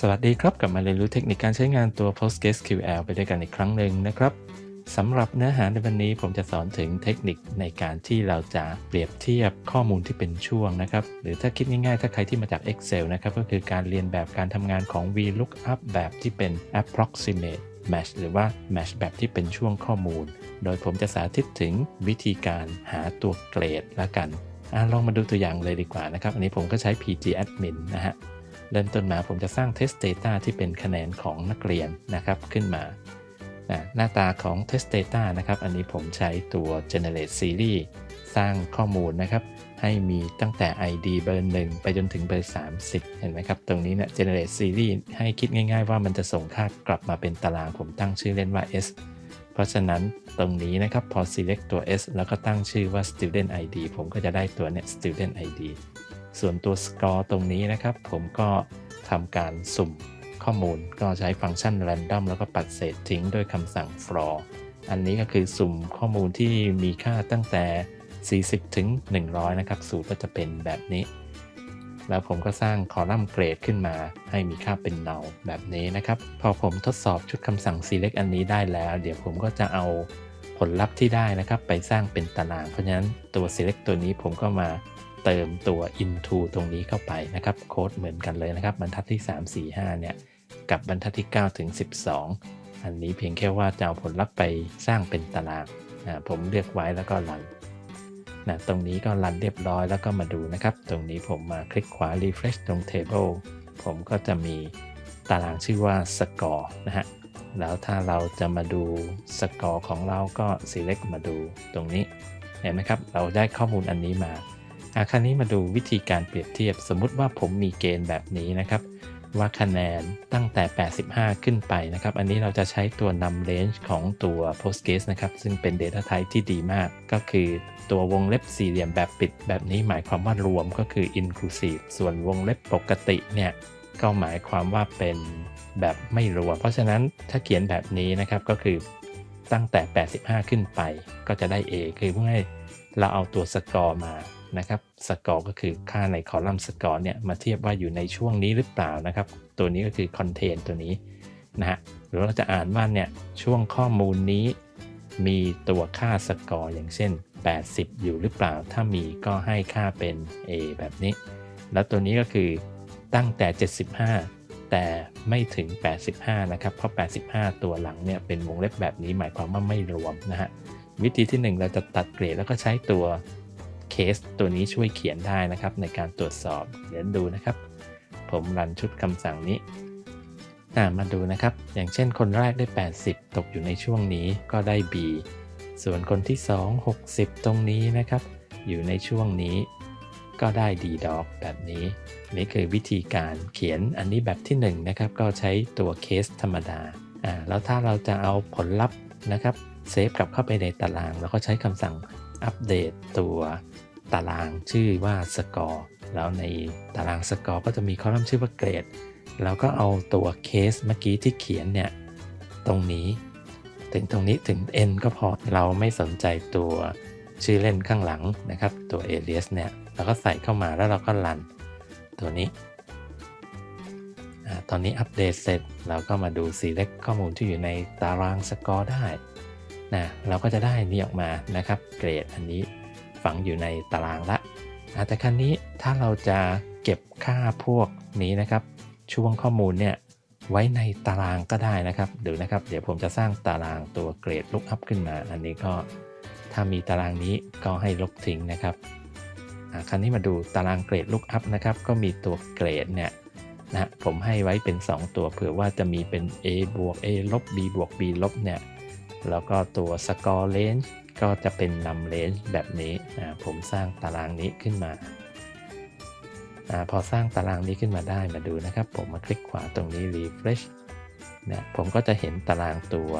สวัสดีครับ กลับมาเรียนรู้เทคนิคการใช้งานตัว PostgreSQL ไปด้วยกันอีกครั้งหนึ่งนะครับสำหรับเนื้อหาในวันนี้ผมจะสอนถึงเทคนิคในการที่เราจะเปรียบเทียบข้อมูลที่เป็นช่วงนะครับ หรือถ้าคิดง่ายๆ ถ้าใครที่มาจาก Excel นะครับ ก็คือการเรียนแบบการทำงานของ VLOOKUP แบบที่เป็น approximate match หรือว่า match แบบที่เป็นช่วงข้อมูล โดยผมจะสาธิตถึงวิธีการหาตัวเกรดละกันอลองมาดูตัวอย่างเลยดีกว่านะครับ อันนี้ผมก็ใช้ pgadmin นะฮะ เริ่มต้นมาผมจะสร้าง test data ที่เป็นคะแนนของนักเรียนนะครับขึ้นมาหน้าตาของ test data นะครับ อันนี้ผมใช้ตัว generate series สร้างข้อมูลนะครับ ให้มีตั้งแต่ ID เบอร์1ไปจนถึงเบอร์ 30 เห็นไหมครับ ตรงนี้เนี่ย generate series ให้คิดง่าย ๆ ว่ามันจะส่งค่ากลับมาเป็นตารางผมตั้งชื่อเล่นว่า S เพราะฉะนั้นตรงนี้นะครับ พอ select ตัว S แล้วก็ตั้งชื่อว่า student ID ผมก็จะได้ตัวเนี่ย student ID ส่วนตัว score ตรงนี้นะครับ ผมก็ทำการสุ่มข้อมูลก็ใช้ฟังก์ชัน random แล้วก็ปัดเศษทิ้งด้วยคำสั่ง for อันนี้ก็คือสุ่มข้อมูลที่มีค่าตั้งแต่ 40 ถึง 100 นะครับ สูตรก็จะเป็นแบบนี้ แล้วผมก็สร้างคอลัมน์เกรดขึ้นมา ให้มีค่าเป็น null แบบนี้นะครับ พอผมทดสอบชุดคำสั่ง select อันนี้ได้แล้ว เดี๋ยวผมก็จะเอาผลลัพธ์ที่ได้นะครับ ไปสร้างเป็นตาราง เพราะฉะนั้นตัว select ตัวนี้ผมก็มา เติมตัว into ตรงนี้เข้าไปนะครับโค้ดเหมือนกันเลยนะครับบรรทัดที่ 3 4 5 เนี่ย กับบรรทัดที่9ถึง12 อันนี้เพียงแค่ว่าจะเอาผลลัพธ์ไปสร้างเป็นตารางนะผมเลือกไว้แล้วก็รันนะตรงนี้ก็รันเรียบร้อยแล้วก็มาดูนะครับ ตรงนี้ผมมาคลิกขวา refresh ตรง table ผมก็จะมีตารางชื่อว่า score นะฮะ แล้วถ้าเราจะมาดู score ของเราก็ select มาดูตรงนี้ เห็นไหมครับ เราได้ข้อมูลอันนี้มาอา คราวนี้มาดูวิธีการเปรียบเทียบ สมมุติว่าผมมีเกณฑ์แบบนี้นะครับ ว่าคะแนนตั้งแต่ 85 ขึ้นไปนะครับ อันนี้เราจะใช้ตัวนำ range ของตัว Postgres นะครับ ซึ่งเป็น Data Type ที่ดีมาก ก็คือตัววงเล็บสี่เหลี่ยมแบบปิด แบบนี้หมายความว่ารวมก็คือ inclusive ส่วนวงเล็บปกติเนี่ยก็หมายความว่าเป็นแบบไม่รวม เพราะฉะนั้นถ้าเขียนแบบนี้นะครับก็คือตั้งแต่ 85 ขึ้นไปก็จะได้ A คือเพื่อให้เราเอาตัวสกอร์มา นะครับสกอร์ก็คือค่าในคอลัมน์สกอร์เนี่ยมาเทียบว่าอยู่ในช่วงนี้หรือเปล่านะครับ ตัวนี้ก็คือคอนเทนตัวนี้นะฮะหรือเราจะอ่านว่าเนี่ยช่วงข้อมูลนี้ มีตัวค่าสกอร์อย่างเช่น 80 อยู่หรือเปล่า ถ้ามีก็ให้ค่าเป็น A แบบนี้ แล้วตัวนี้ก็คือตั้งแต่ 75 แต่ไม่ถึง 85 นะครับ เพราะ 85 ตัวหลังเนี่ยเป็นวงเล็บแบบนี้หมายความว่าไม่รวมนะฮะวิธีที่ 1 เราจะตัดเกรดแล้วก็ใช้ตัว เคสตัวนี้ช่วยเขียนได้นะครับ ในการตรวจสอบเดี๋ยวดูนะครับ ผมรันชุดคำสั่งนี้มาดูนะครับ อย่างเช่นคนแรกได้ 80 ตกอยู่ในช่วงนี้ก็ได้ B ส่วนคนที่ 2 60 ตรงนี้นะครับ อยู่ในช่วงนี้ ก็ได้ D dog แบบนี้ นี่คือวิธีการเขียนอันนี้แบบที่1นนะครับ ก็ใช้ตัวเคสธรรมดาอ่าแล้วถ้าเราจะเอาผลลัพธ์นะครับเซฟกลับเข้าไปในตาราง แล้วก็ใช้คำสั่งอัปเดตตัว ตารางชื่อว่าสกอร์แล้วในตารางสกอร์ก็จะมีคอลัมน์ชื่อว่าเกรด แล้วก็เอาตัวเคสเมื่อกี้ที่เขียนเนี่ย ตรงนี้ ถึงตรงนี้ถึง n ก็พอเราไม่สนใจตัวชื่อเล่นข้างหลังนะครับ ตัว alias เนี่ยเราก็ใส่เข้ามาแล้วเราก็รันตัวนี้ ตอนนี้อัปเดตเสร็จเราก็มาดู select ข้อมูลที่อยู่ในตารางสกอร์ได้นะเราก็จะได้นี่ออกมานะครับเกรดอันนี้ ฝังอยู่ในตารางละแต่ครั้นี้ถ้าเราจะเก็บค่าพวกนี้นะครับ ช่วงข้อมูลเนี่ยไว้ในตารางก็ได้นะครับเดี๋ยวนะครับ เดี๋ยวผมจะสร้างตารางตัวเกรดลุกอัพขึ้นมา อันนี้ก็ถ้ามีตารางนี้ก็ให้ลบทิ้งนะครับครั้นี้มาดูตารางเกรดลุกอัพนะครับ ก็มีตัวเกรดเนี่ยนะผมให้ไว้เป็น 2 ตัวเผื่อว่าจะมีเป็น a บวก a ลบ b บวก b ลบเนี่ยแล้วก็ตัว score range ก็จะเป็นนำ range แบบนี้ผมสร้างตารางนี้ขึ้นมาอพอสร้างตารางนี้ขึ้นมาได้มาดูนะครับ ผมมาคลิกขวาตรงนี้ refresh นะผมก็จะเห็นตารางตัว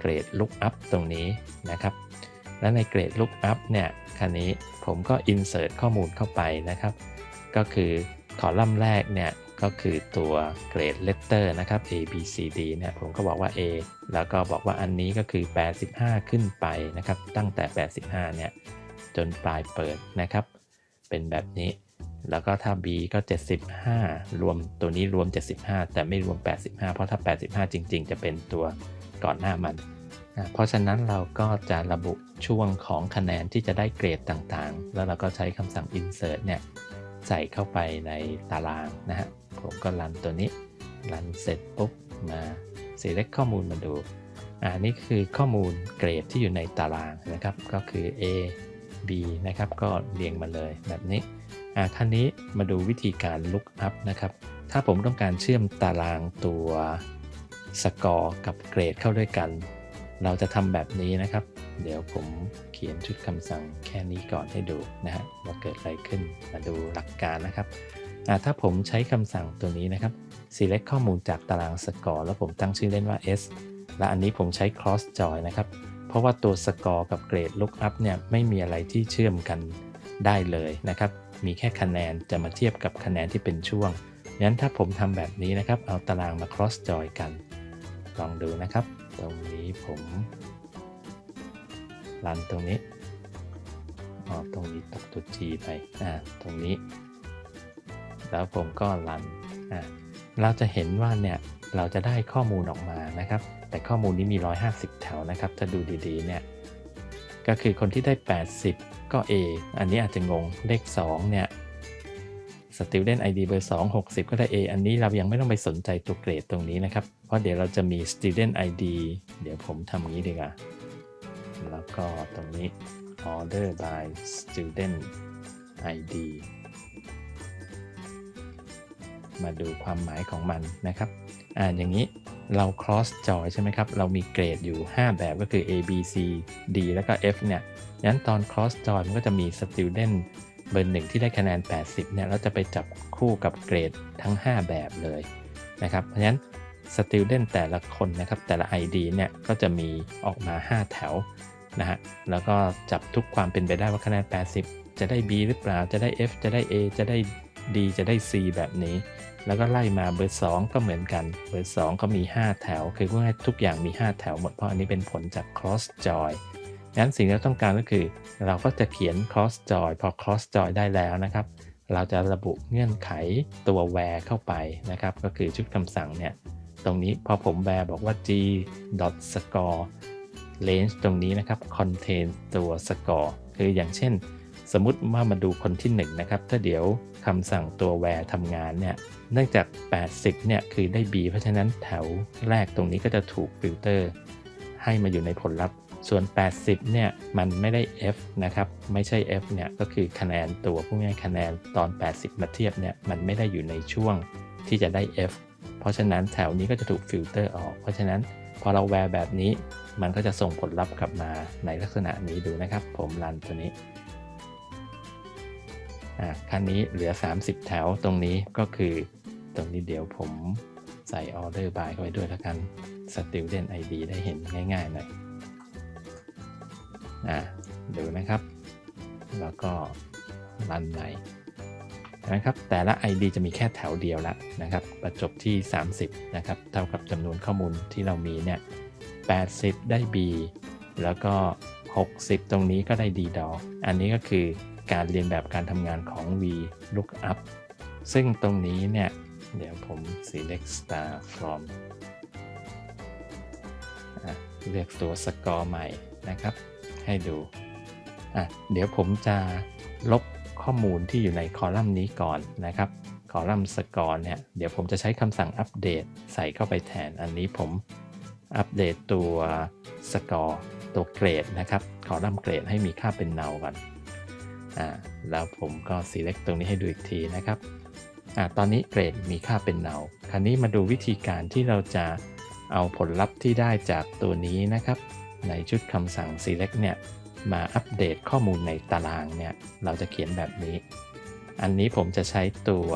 เกรด lookup ตรงนี้นะครับ และในเกรด lookup เนี่ยคันนี้ผมก็ insert ข้อมูลเข้าไปนะครับ ก็คือคอลัมน์แรกเนี่ย ก็คือตัวเกรดเลตเตอร์นะครับ A B C D เนี่ยผมก็บอกว่า A แล้วก็บอกว่าอันนี้ก็คือ 85 ขึ้นไปนะครับ ตั้งแต่ 85 เนี่ย จนปลายเปิดนะครับ เป็นแบบนี้ แล้วก็ถ้า B ก็ 75 รวมตัวนี้รวม 75 แต่ไม่รวม 85 เพราะถ้า 85 จริง ๆ จะเป็นตัวก่อนหน้ามันอะเพราะฉะนั้นเราก็จะระบุช่วงของคะแนนที่จะได้เกรดต่างๆ แล้วเราก็ใช้คำสั่ง insert เนี่ยใส่เข้าไปในตารางนะฮะ ผมก็รันตัวนี้ รันเสร็จปุ๊บมา select ข้อมูลมาดูอ่านี่คือข้อมูลเกรดที่อยู่ในตารางนะครับ ก็คือ A B นะครับ ก็เรียงมาเลยแบบนี้อ่าท่านี้มาดูวิธีการ look up นะครับ ถ้าผมต้องการเชื่อมตารางตัวสกอร์กับเกรดเข้าด้วยกัน เราจะทำแบบนี้นะครับ เดี๋ยวผมเขียนชุดคำสั่งแค่นี้ก่อนให้ดูนะฮะว่าเกิดอะไรขึ้นมาดูหลักการนะครับ ถ้าผมใช้คำสั่งตัวนี้นะครับ select ข้อมูลจากตารางสกอร์แล้วผมตั้งชื่อเล่นว่า S และอันนี้ผมใช้ cross join นะครับ เพราะว่าตัวสกอร์กับเกรด look up เนี่ยไม่มีอะไรที่เชื่อมกันได้เลยนะครับ มีแค่คะแนนจะมาเทียบกับคะแนนที่เป็นช่วงงั้นถ้าผมทำแบบนี้นะครับ เอาตารางมา cross join กัน ลองดูนะครับ ตรงนี้ผมรันตรงนี้อ๋อตรงนี้ตกตัว G ไปอ่าตรงนี้ แล้วผมก็รันเราจะเห็นว่าเนี่ยเราจะได้ข้อมูลออกมานะครับ แต่ข้อมูลนี้มี 150 แถวนะครับ ถ้าดูดีๆเนี่ยก็คือคนที่ได้ 80 ก็ A อันนี้อาจจะงงเลข 2 เนี่ย Student ID เบอร์ 2 60 ก็ได้ A อันนี้เรายังไม่ต้องไปสนใจตัวเกรดตรงนี้นะครับ เพราะเดี๋ยวเราจะมี Student ID เดี๋ยวผมทำงี้ดีกว่า แล้วก็ตรงนี้ Order by Student ID มาดูความหมายของมันนะครับ อ่าอย่างนี้เรา cross join ใช่ไหมครับ เรามีเกรดอยู่ 5 แบบก็คือ A B C D แล้วก็ F เนี่ยงั้นตอน cross join มันก็จะมี student เบอร์หนึ่งที่ได้คะแนน 80 เนี่ย เราจะไปจับคู่กับเกรดทั้ง 5 แบบเลยนะครับ เพราะฉะนั้น student แต่ละคนนะครับ แต่ละ ID เนี่ย ก็จะมีออกมา 5 แถวนะฮะ แล้วก็จับทุกความเป็นไปได้ว่าคะแนน 80 จะได้ B หรือเปล่า จะได้ F จะได้ A จะได้ D จะได้ C แบบนี้ แล้วก็ไล่มาเบอร์2ก็เหมือนกัน เบอร์2ก็มี 5 แถว คือว่าทุกอย่างมี 5 แถวหมด เพราะอันนี้เป็นผลจาก cross join งั้นสิ่งที่เราต้องการก็คือ เราก็จะเขียน cross join พอ cross join ได้แล้วนะครับ เราจะระบุเงื่อนไขตัว where เข้าไปนะครับ ก็คือชุดคำสั่งเนี่ย ตรงนี้พอผม where บอกว่า g score range ตรงนี้นะครับ contain ตัว score คืออย่างเช่น สมมุติว่ามาดูคนที่1นะครับ ถ้าเดี๋ยว คำสั่งตัว where ทำงานเนี่ยเนื่องจาก 80เนี่ยคือได้ B เพราะฉะนั้นแถวแรกตรงนี้ก็จะถูกฟิลเตอร์ให้มาอยู่ในผลลัพธ์ ส่วน 80เนี่ยมันไม่ได้ F นะครับ ไม่ใช่ F เนี่ยก็คือคะแนนตัวพวกนี้คะแนนตอน 80 มาเทียบเนี่ยมันไม่ได้อยู่ในช่วงที่จะได้ F เพราะฉะนั้นแถวนี้ก็จะถูกฟิลเตอร์ออก เพราะฉะนั้นพอเราแวร์แบบนี้ มันก็จะส่งผลลัพธ์กลับมาในลักษณะนี้ดูนะครับ ผมรันตัวนี้ อ่าคันนี้เหลือ 30 แถวตรงนี้ก็คือตรงนี้เดี๋ยวผมใส่ order by เข้าไปด้วยแล้วกัน student ID ได้เห็นง่ายๆหน่อยอ่าดูนะครับ แล้วก็รันใหม่นะครับแต่ละ ID จะมีแค่แถวเดียวละนะครับประจบที่ 30 นะครับ เท่ากับจำนวนข้อมูลที่เรามีเนี่ย 80 ได้ B แล้วก็ 60 ตรงนี้ก็ได้ D ดออันนี้ก็คือ การเรียนแบบการทำงานของ V lookup ซึ่งตรงนี้เนี่ย เดี๋ยวผม select star from เลือกตัวสกอร์ใหม่นะครับ ให้ดู เดี๋ยวผมจะลบข้อมูลที่อยู่ในคอลัมน์นี้ก่อนนะครับ คอลัมน์สกอร์เนี่ย เดี๋ยวผมจะใช้คำสั่งอัปเดตใส่เข้าไปแทน อันนี้ผมอัปเดตตัวสกอร์ตัวเกรดนะครับ คอลัมน์เกรดให้มีค่าเป็นเนาก่อน อ่าแล้วผมก็ select ตรงนี้ให้ดูอีกทีนะครับอ่าตอนนี้เกรดมีค่าเป็นเนาคราวนี้มาดูวิธีการที่เราจะเอาผลลัพธ์ที่ได้จากตัวนี้นะครับ ในชุดคำสั่ง select เนี่ยมาอัปเดตข้อมูลในตารางเนี่ยเราจะเขียนแบบนี้ อันนี้ผมจะใช้ตัว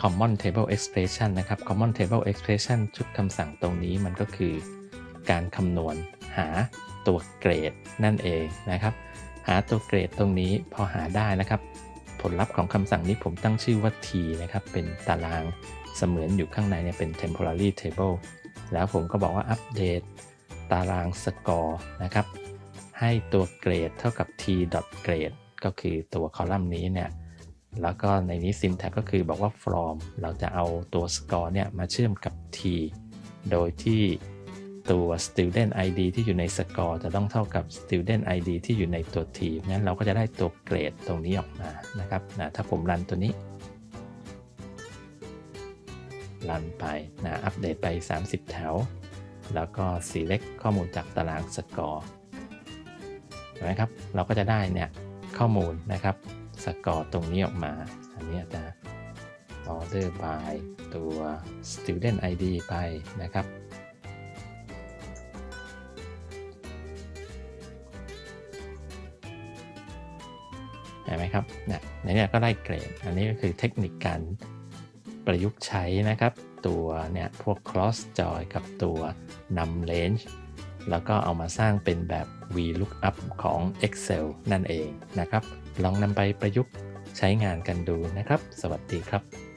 common table expression นะครับ common table expression ชุดคำสั่งตรงนี้มันก็คือ การคำนวณหาตัวเกรดนั่นเองนะครับ หาตัวเกรดตรงนี้พอหาได้นะครับ ผลลัพธ์ของคำสั่งนี้ผมตั้งชื่อว่า t นะครับ เป็นตารางเสมือนอยู่ข้างในเนี่ยเป็น temporary table แล้วผมก็บอกว่าอัปเดตตารางสกอร์นะครับ ให้ตัวเกรดเท่ากับ t. grade ก็คือตัวคอลัมน์นี้เนี่ย แล้วก็ในนี้ syntax ก็คือบอกว่า from เราจะเอาตัว score เนี่ยมาเชื่อมกับ t โดยที่ ตัว student id ที่อยู่ใน score จะต้องเท่ากับ student id ที่อยู่ในตัว t งั้นเราก็จะได้ตัวเกรดตรงนี้ออกมานะครับนะถ้าผมรันตัวนี้ รันไปนะอัปเดตไป 30 แถว แล้วก็ select ข้อมูลจากตาราง score เห็นไหมครับ เราก็จะได้เนี่ยข้อมูลนะครับสกอร์ตรงนี้ออกมา อันนี้จะ order by ตัว student id ไปนะครับ เห็นไหมครับเนี่ยในนี้ก็ได้เกรด อันนี้ก็คือเทคนิคการประยุกต์ใช้นะครับ ตัวเนี่ยพวก cross join กับตัวนำ range แล้วก็เอามาสร้างเป็นแบบ VLOOKUP ของ Excel นั่นเองนะครับ ลองนำไปประยุกต์ใช้งานกันดูนะครับ สวัสดีครับ